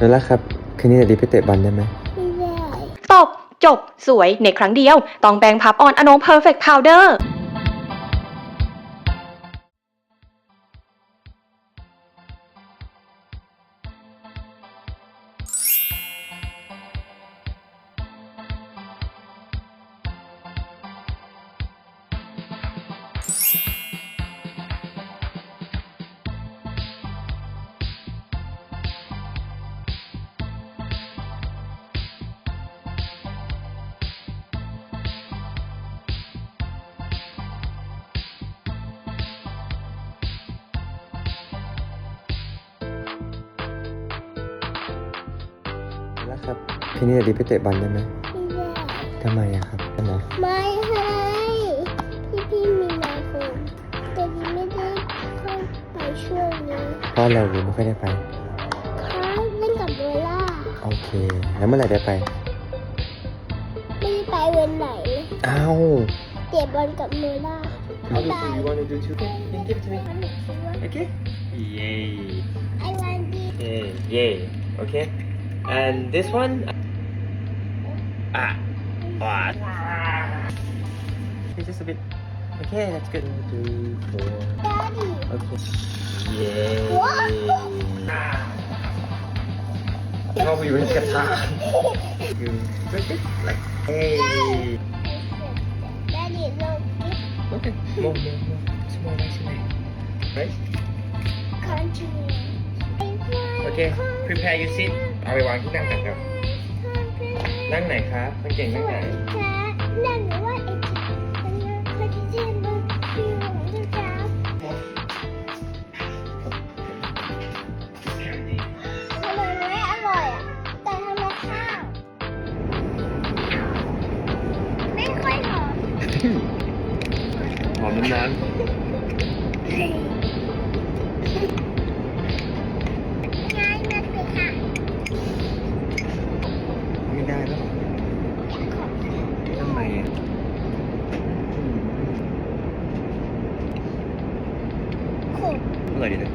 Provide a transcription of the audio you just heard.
นั่นแหละครับ คืนนี้เดี๋ยวดีไปเตะบอลได้ไหม ไม่ได้ ตบ จบ สวย ในครั้งเดียวต้องแปรงพับออนอโนเพอร์เฟกต์พาวเดอร์ ครับคืนนี้เดี๋ยวดีไปเตะบอลได้ไหมไม่ได้ทำไมอะครับทำไมไม่ให้พี่พี่มีนาคมแต่ดีไม่ได้เข้าไปช่วงนี้เพราะเราไม่ค่อยได้ไปเขาเล่นกับโบล่าโอเค แล้วเมื่อไหร่ได้ไปไม่ได้ไปเวันไหนเลยอ้าวเตะบอลกับโบล่าไม่ได้ you want to do too? Then give it to me. มันหนูคิดว่า Okay? Yay. I want this Yay. Yay. Okay. And this one? Ah. Ah. Okay, just a bit. Okay, that's good. Two, four. daddy Okay. Yay. Wow. เข้าไปอยู่ในกระทะ You break it like hey. daddy look Okay. More, more, more. Some more rice in there. Right? Continue Okay. Prepare your seat. เอาไปวางที่นั่งกันครับ นั่งไหนครับคนเก่งนั่งไหนนั่งหรือว่าไอ้ที่มันเคยที่เจนดูฟิวของเจ้าจ้าทำ ದಾರಿ ಇದೆ